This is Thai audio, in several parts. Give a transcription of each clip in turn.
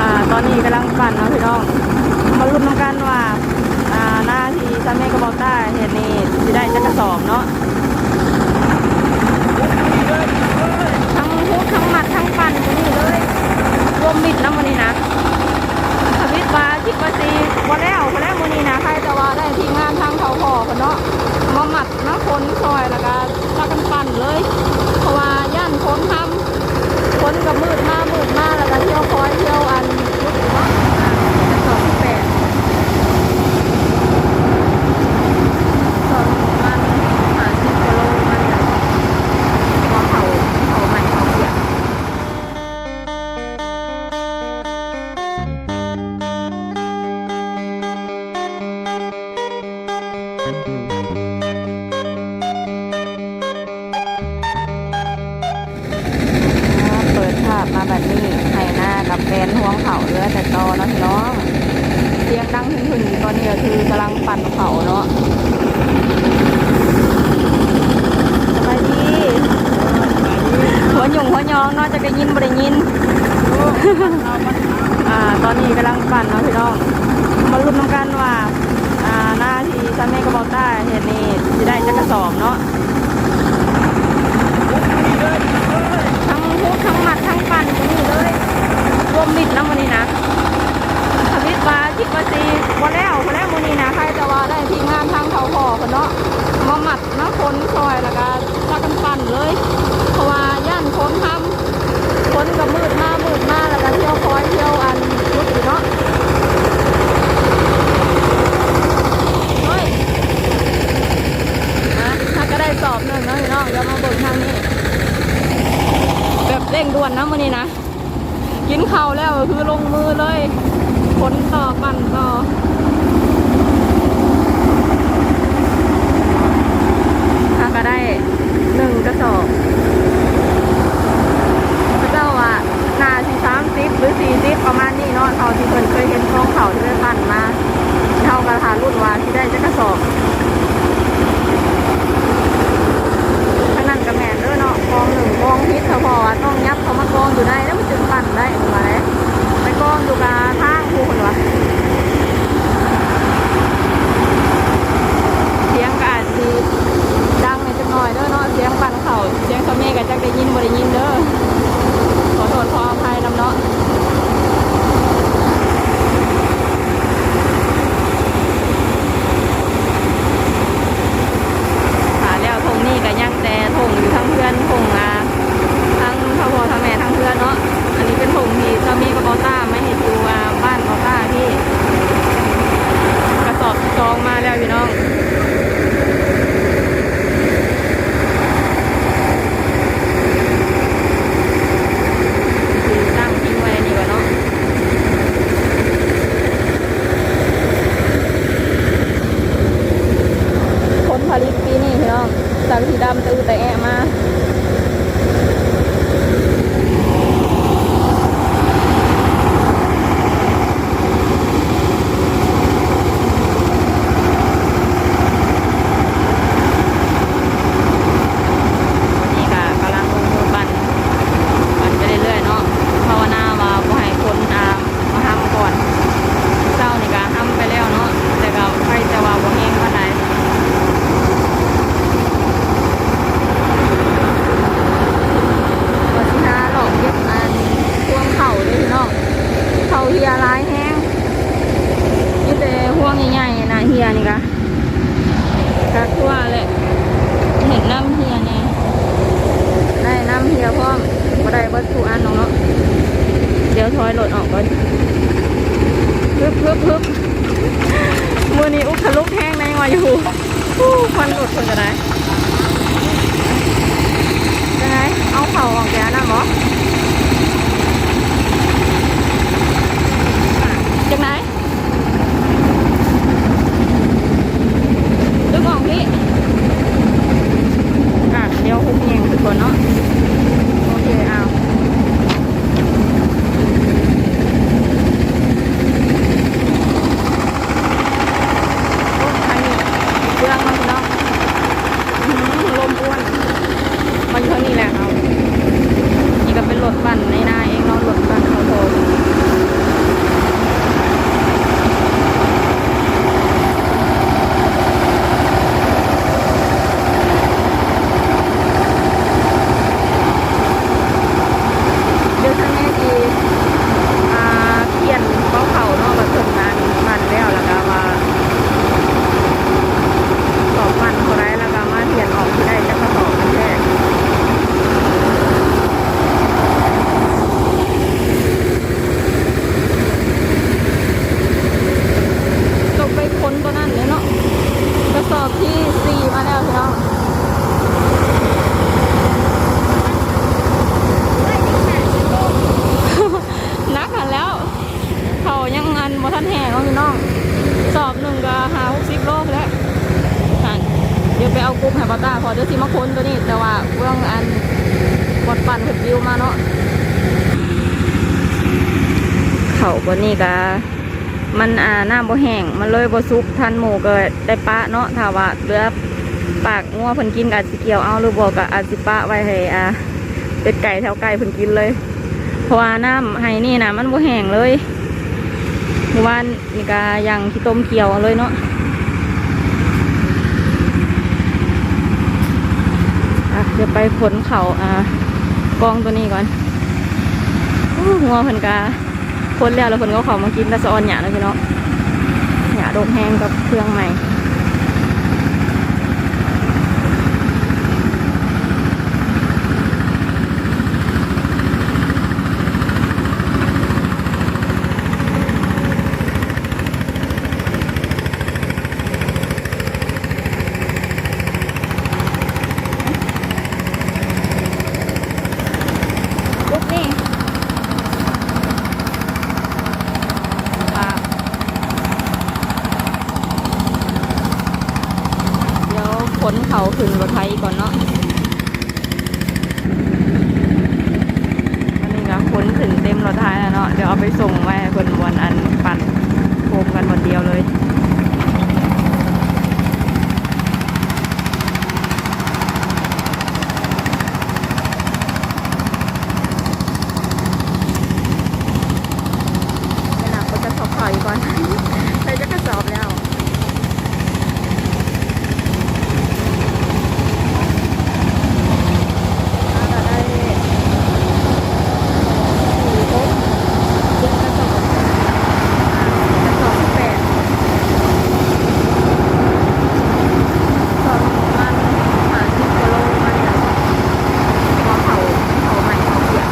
่าตอนนี้กำลังปั่นนะพี่น้อง มาลุ้นน้งกันว่า อ่าหน้าที่ซาเมกระบอกใต้เห็นนี่สิได้จะกระสอบเนาะ ทั้งฮุกทั้งหมัดทั้งปั่นอยู่นี่เลยรวมมิดนะวันนี้นะทวิตบาชิกบาซีวันแล้ววันแล้วันนี้นะใครจะว่าได้ทีมงานทางเขาพอคนเนาะมาหมัดน้ำคนซอยแล้วก็พากัปั่นเลย เพราะว่าย่านคนทำ คนก็มืดมากมืดมากแล้วก็เที่ยวคอยเที่ยวอัน น้องนอกจะได้ยินบ่ได้ยินอ่าตอนนี้กำลังปั่นเนาะพี่น้อง มาลุ้นน้ำกันว่าอ่าหน้าที่ซันเมกบอกใต้เห็นนี่จะได้จักระสอบเนาะทั้งพุกทั้งหมัดทั้งปั่นอยู่นี่เลยรวมมิดนะวันนี้นะทวิตว่าคิดว่าซีวันแล้วันแล้ววันนี้นะใครจะว่าได้ทีมงานทางเขาหอคนเนาะมาหมัดมาคนซอยแล้วก็พากันปั่นเลยำฝนทำฝนก็มืดมากมืดมากแล้วก็เที่ยวคอยเที่ยวอันรุดอยู่เนาะ วิวมาเนาะเขาบนนี้ก็มันอ่าน้ำบ่แห้งมันเลยบ่สุกทันหมูก็ได้ปะเนาะถ้าว่าเลือปากงัวเพิ่นกินก็อาจสิเกี่ยวเอาหรือบ่ก็อาจสิปะไว้ให้อ่าเป็ดไก่แถวไก่เพิ่นกินเลย เพราะว่าน้ำให้นี่นะมันบ่แห้งเลยเมื่อวานนี่ก็ยังขี้ต้มเกี่ยวเลยเนาะอะเดี๋ยวไปขนเขาอ่า กองตัวนี้ก่อนงัวเพิ่นกาคนแล้วแล้วเพิ่นก็เขามากินตะสะออนหยาแล้วพี่เนาะหยาโดมแห้งกับเครื่องใหม่ ลุกนี่ค่ะเดี๋ยวขนเขา ขึ้นรถไทยก่อนเนาะวันนี้นะขนถึงเต็มรถไทยแล้วเนาะ เดี๋ยวเอาไปส่งแม่คนวันอันปั่นโคมกันวันเดียวเลย ไม่หนักก็จะสอบข่าวอีกก่อน ไปจะกระสอบแล้วน่าจะได้สี่ครบเจ็ดกระสอบกระสอบที่แปดสอบประมาณหาสิบกิโลมาเนี่ยพอเขาเขาใหม่เขาเปียก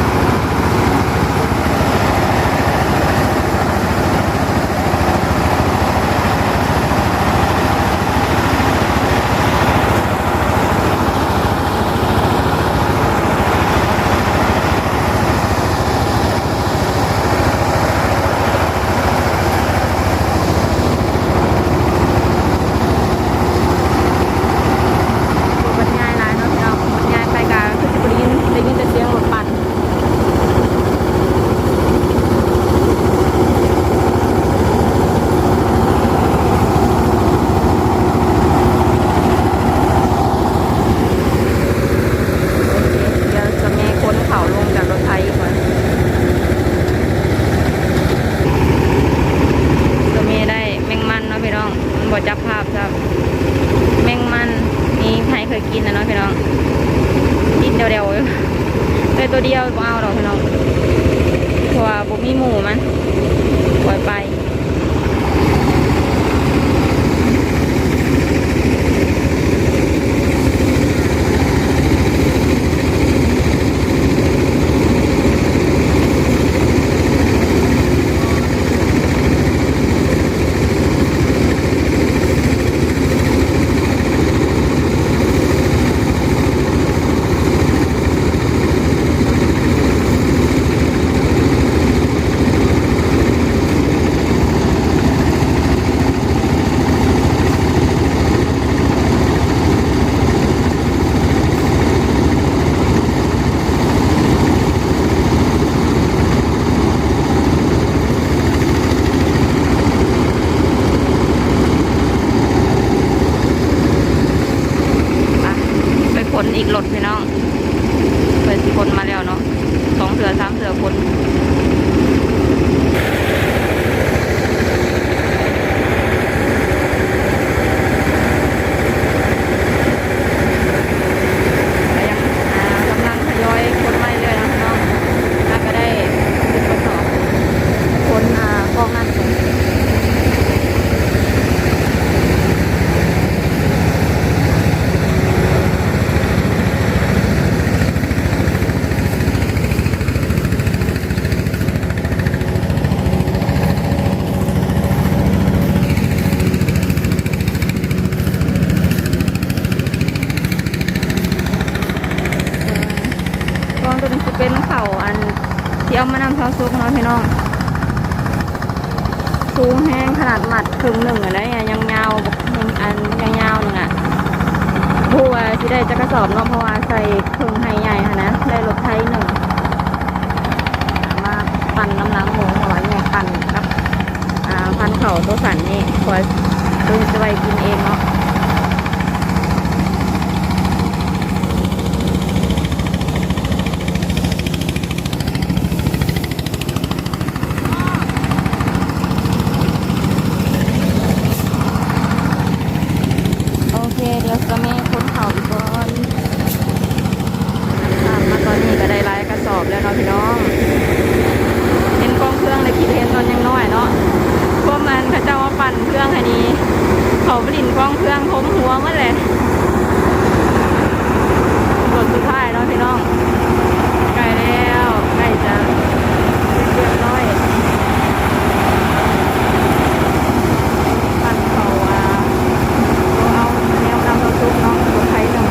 บรรยายหลายเนาะพี่น้องบรรยายไปกาคือสิบได้ยินได้ยินแต่เสียงรถปั่นเดี๋ยวจะมีคนเขาลงจากรถไทยก่อนจะมีได้แมงมันเนาะพี่น้องมันบ่จับภาพครับ แมงมันนี่ใครเคยกินนะเนาะพี่น้องกินเดียวๆเลย ตัวเดียวบ่เอาดอกพี่น้องเพราะว่าบ่มีหมูมันปล่อยไปอะไปขนอีกรถพี่น้องเปิดสิคนมาแล้วเนาะสองเสือสามเสือคนก็ยังอ่ากำลังทยอยคนมาเรื่อยๆนะพี่น้องน่าก็ได้สิบกระสอบคนอ่ากองนั้น กองตัวนี้จะเป็นเข่าอัน ที่เอามานำเข้าซุกเนาะพี่น้องสูงแห้งขนาดหมัดครึ่งหนึ่งอะได้ยังยาวยังอันยังยาวหนึ่งอะหมูพูดว่าสิได้จะกระสอบเนาะเพราะว่าใส่ครื่งไฮใหญ่ค่ะนะได้รถไทยหนึ่งมาปั่นน้ำหล้างหมูเพราะว่าเนี่ยปั่นกับอ่าพันเข่าตัวสันนี่คอยตัวจะไปกินเองเนาะ โอเค เดี๋ยวจะมีคนเขาอีกก่อนอะมาตอนนี้ก็ได้รายกระสอบแล้วเนาะพี่น้อง เห็นกองเครื่องในคลิปเห็นตอนยังน้อยเนาะพวกมันเขาเจ้าว่าปั่นเครื่องอันนี้ เขาผลิตกองเครื่องทมหัวเมื่อเลยส่วนสุดท้ายเนาะพี่น้องใกล้แล้วใกล้จะเรียบร้อย ปั่นเขาอะ เอาแนวนำเราซุปน้องตัวไทยหนึ่ง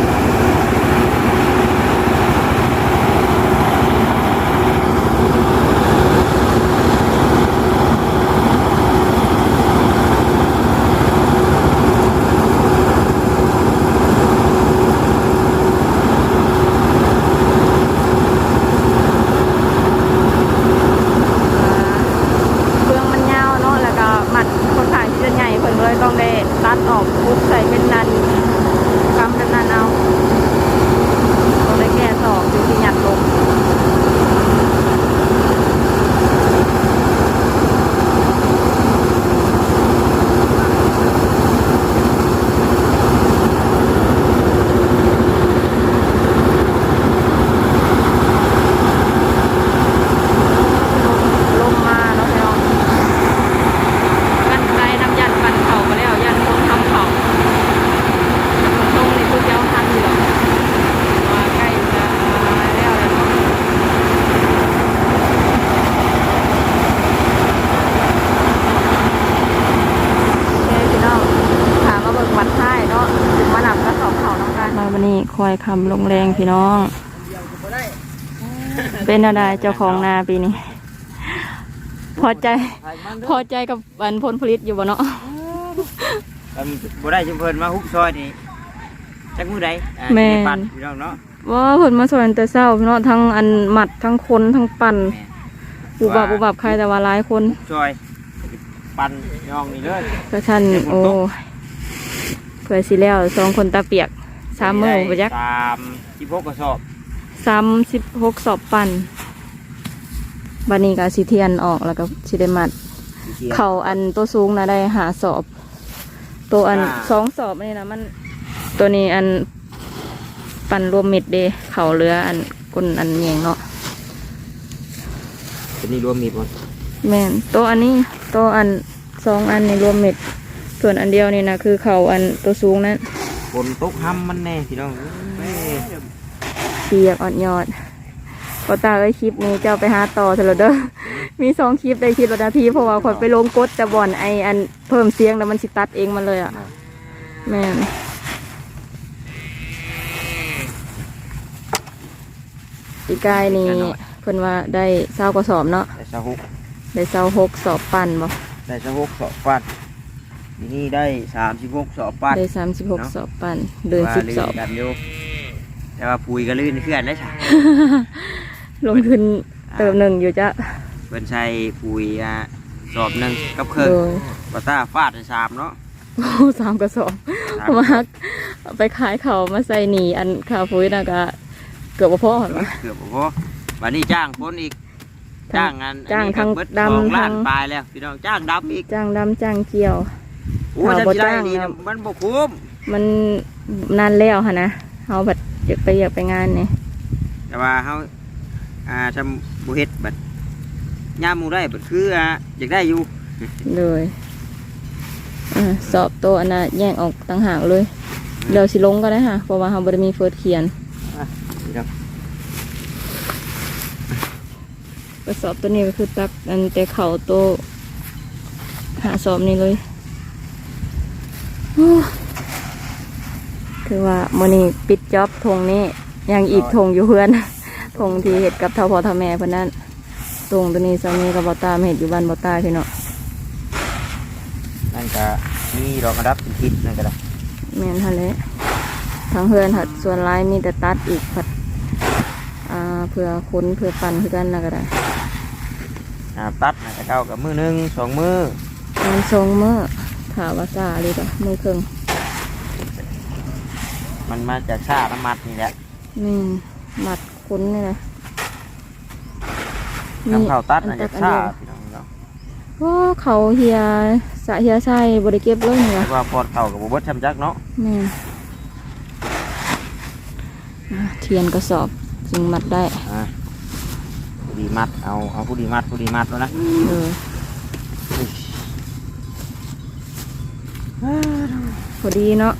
เครื่องมันยาวเนาะแล้วก็หมัดค่อนข้างที่จะใหญ่เพิ่นก็เลยต้องได้ตัดออกปุ๊บใส่เป็นนันกำเป็นนันเอาต้องได้แก้สอบจึงที่หยัดลง ลงมาเนาะพี่น้องกันไกลน้ำยันปั่นเข่ามาแล้ว ยันลงทำเข่าตรงนี้พูดเจ้าทันอยู่หรอกว่าใกล้จะแล้วแล้วเนาะโอเคพี่น้องถามมาเบิกวัดท้ายเนาะถึงมาหนับกระสอบเข่าน้องกั นมาวันนี้คอยคำลงแรงพี่น้อง เป็นอะไรเจ้าของนาปีนี้ พอใจ พอใจกับอันผลผลิตอยู่บ่เนาะอันบ่ได้จุมเพิ่นมาฮุบซอยนี่จักมื้อใดอ่าแม่นสิได้ปั่นพี่น้องเนาะว่าผลมาสอนแต่เศร้าเนาะทั้งอันหมัดทั้งคนทั้งปั่นแม่บุบับบุบับใครแต่ว่าหลายคนฮุบซอยปั่นพี่น้องนี่เลยก็ท่านโอ้เพื่อสิแล้วสองคนตาเปียก สามมือไปยักสามสิบหกกระสอบสามสิบหกสอบปั่นบันนี้ก็สิเทียนออกแล้วก็สิได้มัด เขาอันตัวสูงนะได้หาสอบ ตัวอันสองสอบนี่นะมัน ตัวนี้อันปั่นรวมมิดเดเขาเรืออันก้นอันเหยงเนาะตัวนี้รวมมีบ่แม่นตัวอันนี้ตัวอันสองอันในรวมมิดส่วนอันเดียวนี่นะคือเขาอันตัวสูงนั้น ฝนตกห้ำมันแน่พี่น้องเอ้ยเปียกอ่อนยอดพอตาเอ้ยคลิปนี้เจ้าไปหาต่อเถอะเด้อ มีสองคลิปได้คลิปละนาทีเพราะว่าคนไปลงกดจะบ่อนไออันเพิ่มเสียงแล้วมันสิตัดเองมันเลยอะแม่นปีกายนี่เพิ่นว่าได้เศร้ากว่าสอบเนาะ ได้สะหกได้เศร้าหกสอบปั่นบ่ได้สะหกสอบปั่น ทีนี่ได้สามสิบหกสอบปั่นได้สามสิบหกสอบปั่นเดินสิบว่าสอบลื่กันอยู่แต่ว่าปุยก็ลื่นเคลื่อนได้ใช่ลงทุนเติมหนึ่งอยู่จ้ะเพิ่นใช้ปุยอะสอบหนึ่งกับเครื่องโดยปาต้าฟาดได้สามเนาะโอ้สามกระสอบสามมาเอาไปขายเขามาใส่หนีอันคาฟุ้ยนะก็เกือบบ่พอหรอ เกือบบ่พอวันนี้จ้างคนอีก จ้างงานจ้างอันนี้ก็ทั้งเบิดดำสองล้านทั้ง ปลายแล้วพี่น้องจ้างดำอีก จ้างดำจ้างเกี่ยว โอ้ยถ้าถ้าบ่สิได้จ้างดีแล้วมันบ่คุ้มมันนานแล้วค่ะนะเอาบัดอยากไปอยากไปงานเนี่ยแต่ว่าเฮาอ่าทำบ่เฮ็ดบัดยามหมู่ได้บัดคืออ่าอยากได้อยู่เลยอ่าสอบตัวอันน่ะแยกออกต่างหากเลยเดี๋ยวสิลงก็ได้ค่ะเพราะว่าเราบ่ได้มีเฟิร์สเขียนพี่น้องกระสอบตัวนี้ก็คือตักอันแต่เข่าโตวหาสอบนี้เลยโอ้ คือว่าโมอนี่ปิดจ็อบทงนี้ยังอีกทงอยู่เพื่อนทงที่เห็ดกับเท่าพอเท่าแม่เพื่อนนั้นทงตัวนี้สามีกับบอตาเห็ดอยู่บ้านบอตาพี่เนาะนั่นก็มีดอกกระดับเป็นทิศนั่นก็ได้แม่นทันเลยทางเฮือนหัดส่วนร้ายมีแต่ตัดอีกผัดอ่าเพื่อค้นเพื่อปั่นคือกันนะก็ได้อ่าตัดน่ะจะเก้ากับมือหนึ่งสองมืองานทรงเมื่อ ถาว่าซาเลยจ้ะมือเครื่องมันมาจากชาน้ำมัดนี่แหละนี่หมัดค้นนี่นะน้ำข้าวตัดน่ะอัจากอัชาเดียวพี่น้องเนาะว่าเขาเฮียสะเฮียใช่บริเก็บเลยเนี่แต่ยว่าปอดเข่ากับบุบดชำจักเนาะนี่อ่าเทียนกระสอบจึงมัดได้อ่าผู้ดีมัดเอาเอาผู้ดีมัดผู้ดีมัดแล้วนะเออ พอดีเนาะ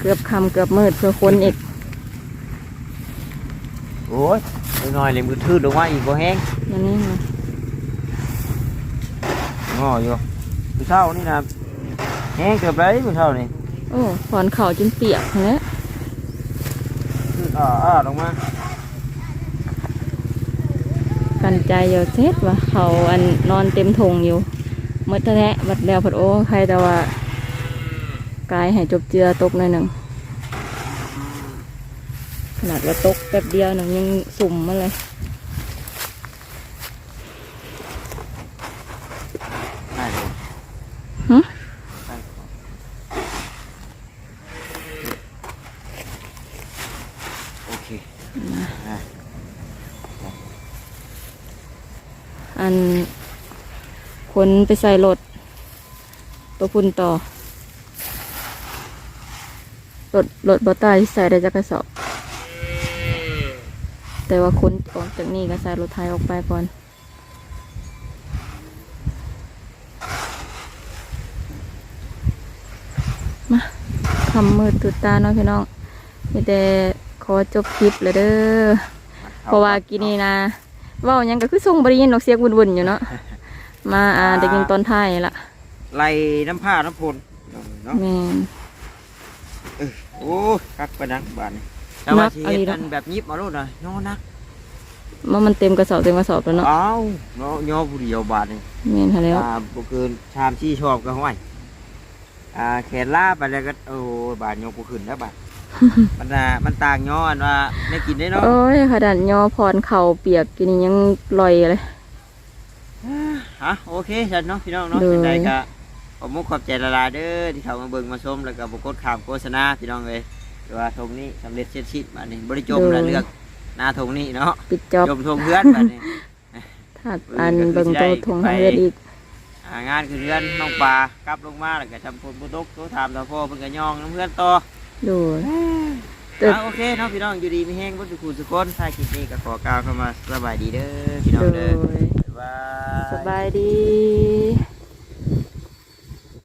เกือบคำเกือบมืดเพื่อค้นอีก โอ้ยน้อยๆเลยมือทืดลงมาอีกบ่แห้งนั่นนี่ค่ะงออยู่มือเช้านี่นะแห้งเกือบไรมือเช้านี่โอ้ถอนเข่าจนเปียกแล้วทืดอ่าอ่าลงมากันใจอยู่เซ็ดว่าเขาอันนอนเต็มทงอยู่หมดแท้ๆบัดแล้วผัดโอ้ใครแต่ว่า กายให้จบเจือตกหน่อยหนึ่งขนาดว่าตกแป๊บเดียวหนึ่งยังสุ่มมาเลยได้เลยหึได้โอเคอ่าอันคนไปใส่รถตัวพุ่นต่อ รถรถบอตายใส่ได้จักกระสอบ แต่ว่าคนออกจากนี่ก็ใส่รถไทยออกไปก่อนมาคำมืดตุดตาเนาะพี่น้องมีแต่ขอจบคลิปเลยเด้อเพราะว่ากินนี่นะเว่าหยังก็คือส่งบริยินนกเสียงวุ่นๆอยู่เนาะมาอ่าได้ยินตอนท้ายละไล่น้ำผ้าน้ำพลเนาะแม่นเออ โอ้ยคักไปนักบานนี่แต่ว่านักสิอะไรเฮ็ดเนาะอันแบบยิบมาโลดนะย่อนักว่ามันเต็มกระสอบเต็มกระสอบแล้วเนาะเอ้าเนาะย่อผู้เดียวบาทนี่แม่นหาแล้วอ่าบ่เกินชามที่ชอบก็ห้อยอ่าแขนล่าไปแล้วก็โอ้ยบาทย่อผู้ขึ้นแล้วบาทมันน่ะมันต่างย่ออันว่าได้กินได้เนาะโอ้ยขนาดยอพรเข่าเปียกกินนี่ยังลอยเลย ฮะโอเคฉันเนาะพี่น้องเนาะเลยเป็นไดก็ ขอบมุกขอบใจละลายเด้อที่เขามาเบิ่งมาชมแล้วก็บ่กดข้ามโฆษณาพี่น้องเอ้ยแต่ว่าทงนี้สำเร็จเสร็จสิ้นบาดนี้บ่ได้จมแล้วเลือกหน้าทงนี้เนาะปิดจอบจมทงเพื่อนบาดนี้ถ้าอันเบิ่งตัวทงทางเลือดอีกอ่างานคือเรือนน้องปลากลับลงมาแล้วก็จำพลบุตกโทรถามตาพ่อเพิ่นก็ย่องน้ำเพื่อนต่อดูตึอ่าโอเคเนาะพี่น้องอยู่ดีมีแห้งบ่สุขุสุขคนถ้าคลิปนี้ก็ขอกล่าวเข้ามาสบายดีเด้อพี่น้องโดเด้อยบ๊ายบายสบายดี